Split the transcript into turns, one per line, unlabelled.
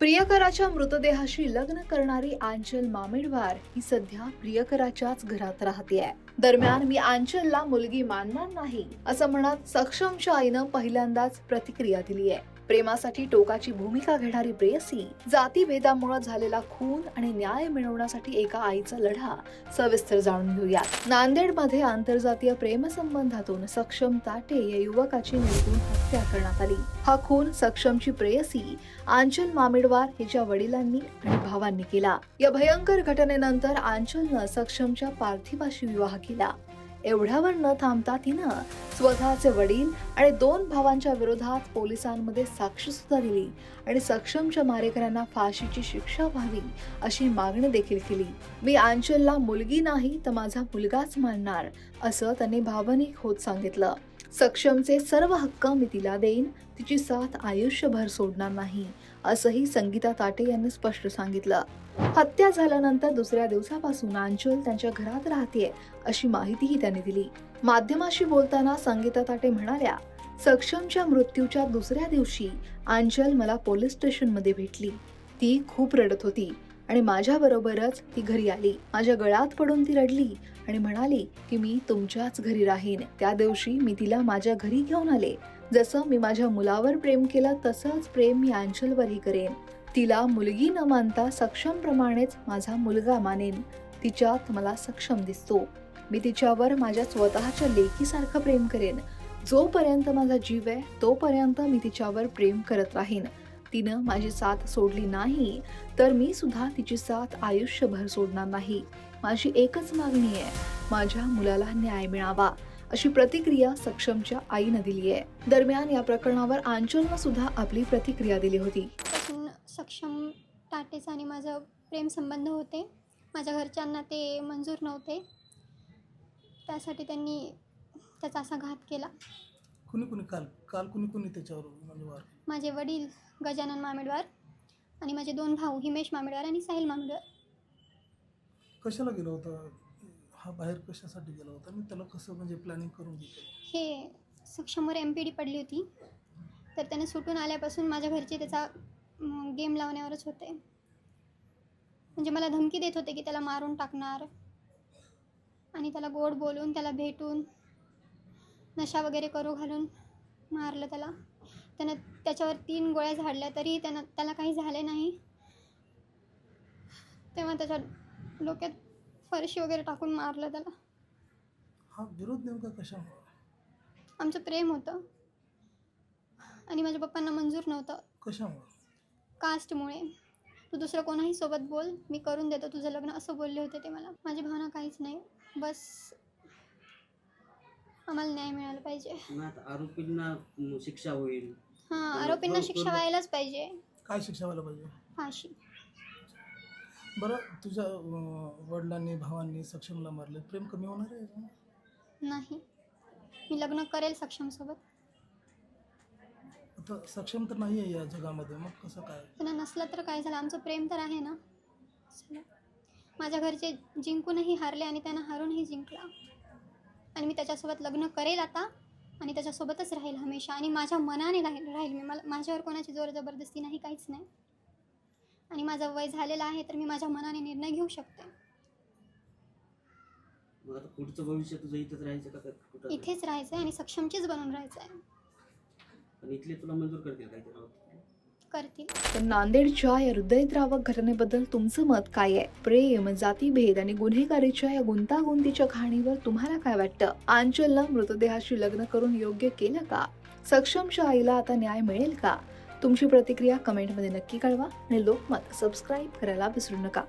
प्रियकराच्या मृतदेहाशी लग्न करणारी आंचल मामेडवार ही सध्या प्रियकराच्याच घरात राहतेय. दरम्यान मी आंचलला मुलगी मानणार नाही असं म्हणत सक्षमच्या आईनं पहिल्यांदाच प्रतिक्रिया दिली आहे प्रेमासाठी टोकाची भूमिका घेणारी प्रेयसी जातीभेदामुळे झालेला खून आणि न्याय मिळवण्यासाठी एका आईचा लढा सविस्तर जाणून घेऊयात. नांदेडमध्ये आंतरजातीय प्रेमसंबंधातून सक्षम ताटे या युवकाची निर्गुण हत्या करण्यात आली. हा खून सक्षमची प्रेयसी आंचल मामेडवार हिच्या वडिलांनी आणि भावांनी केला. या भयंकर घटनेनंतर आंचलनं सक्षमच्या पार्थिवाशी विवाह केला. एवढ्यावर न थांबता तिनं स्वतःचे वडील आणि दोन भावांच्या विरोधात पोलिसांमध्ये साक्ष सुद्धा दिली आणि सक्षमच्या मारेकऱ्यांना फाशीची शिक्षा व्हावी अशी मागणी देखील केली. मी आंचलला मुलगी नाही तर माझा मुलगाच मानणार असं त्यांनी भावनिक होत सांगितलं. सक्षमचे सर्व हक्क मी तिला देईन. तिची साथ आयुष्यभर सोडणार नाही असंही संगीता ताटे यांनी स्पष्ट सांगितलं. हत्या झाल्यानंतर दुसऱ्या दिवसापासून अंचल त्यांच्या घरात राहते अशी माहितीही त्यांनी दिली. माध्यमाशी बोलताना संगीता ताटे म्हणाल्या सक्षमच्या मृत्यूच्या दुसऱ्या दिवशी अंचल मला पोलीस स्टेशनमध्ये भेटली. ती खूप रडत होती आणि माझ्या बरोबरच ती घरी आली. माझ्या गळात पडून ती रडली. आणि म्हणाली की मी तुमच्याच घरी राहीन. त्या दिवशी मी तिला माझ्या घरी घेऊन आले. जसं मी माझ्या मुलावर प्रेम केलं तसंच प्रेम मी अंचलवरही करेन. तिला मुलगी न मानता सक्षम प्रमाणेच माझा मुलगा मानेन. तिच्यात मला सक्षम दिसतो. मी तिच्यावर माझ्या स्वतःच्या लेकीसारखं प्रेम करेन. जोपर्यंत माझा जीव आहे तोपर्यंत मी तिच्यावर प्रेम करत राहीन. तिनं माझी साथ सोडली नाही तर मी सुद्धा तिची साथ आयुष्यभर सोडणार नाही. माझी एकच मागणी आहे माझ्या मुलाला न्याय मिळावा अशी प्रतिक्रिया सक्षमच्या आईनं दिली आहे. दरम्यान या प्रकरणावर आंचलनं सुद्धा आपली प्रतिक्रिया दिली होती.
सक्षम टाटेचा आणि माझं प्रेमसंबंध होते. माझ्या घरच्यांना ते मंजूर नव्हते. त्यासाठी त्यांनी त्याचा असा घात केला.
कुणी कुणी काल काल कुणी कुणी त्याच्यावर म्हणजे वार
माझे वडील गजानन मामेडवार आणि माझे दोन भाऊ हिमेश मामेडवार आणि साहिल मामेडवार.
कशाला गेला होता? हा बाहेर कशासाठी गेला होता? आणि त्याला कसं म्हणजे प्लॅनिंग करून घेतलं?
हे सक्षमवर एम पी डी पडली होती. तर त्याने सुटून आल्यापासून माझ्या घरचे त्याचा गेम लावण्यावरच होते. म्हणजे मला धमकी देत होते की त्याला मारून टाकणार. आणि त्याला गोड बोलून त्याला भेटून नशा वगैरे करू घालून मारलं त्याला. त्यानं त्याच्यावर तीन गोळ्या झाडल्या तरी त्यानं त्याला काही झाले नाही. तेव्हा त्याच्या डोक्यात फरशी वगैरे टाकून मारलं त्याला.
हा विरोध नेमका कशामुळे
आमचं प्रेम होतं. आणि माझ्या पप्पांना मंजूर नव्हतं.
कशामुळे
कास्टमुळे. तू दुसरं कोणाही सोबत बोल मी करून देतो. तुझं लग्न असं बोलले होते ते मला. माझी भावना काहीच नाही. बस. आम्हाला न्याय मिळाला पाहिजे.
मग आता आरोपींना म, शिक्षा होईल.
हां आरोपींना शिक्षा व्हायलाच पाहिजे.
काय शिक्षा व्हायला पाहिजे?
फाशी
बरं तुझ्या अं, वडिलांनी भावांनी सक्षमला मारले. प्रेम कमी होणार आहे?
नाही. मी लग्न करेल सक्षमसोबत.
आता सक्षम तर नाही आहे या जगामध्ये. मग कसं काय?
त्यांना नसलं तर काय झालं? आमचं प्रेम तर आहे ना. चला. माझ्या घरचे जिंकूनही हारले आणि त्यांना हारूनही जिंकला. आणि मी त्याच्यासोबत लग्न करेल आता आणि त्याच्यासोबतच राहील हमेशा आणि माझ्या मनाने राहील राहील. मी मला माझ्यावर कोणाची जोर जबरदस्ती नाही काहीच नाही. आणि माझं वय झालेलं आहे तर मी माझ्या मनाने निर्णय घेऊ शकते.
मग आता पुढचं भविष्य तुझं इथंच राहायचं का का कुठं?
इथेच राहायचं आहे आणि सक्षमचीच बनून राहायचं आहे
पण इथले तुला मंजूर करतील
करतील?
तर नांदेडच्या या हृदयद्रावक घटनेबद्दल तुमचं मत काय आहे? प्रेम जातीभेद आणि गुन्हेगारीच्या या गुंतागुंतीच्या कहाणीवर तुम्हाला काय वाटतं? आंचलला मृतदेहाशी लग्न करून योग्य केलं का? सक्षमच्या आईला आता न्याय मिळेल का? तुमची प्रतिक्रिया कमेंटमध्ये नक्की कळवा आणि लोकमत सबस्क्राईब करायला विसरू नका.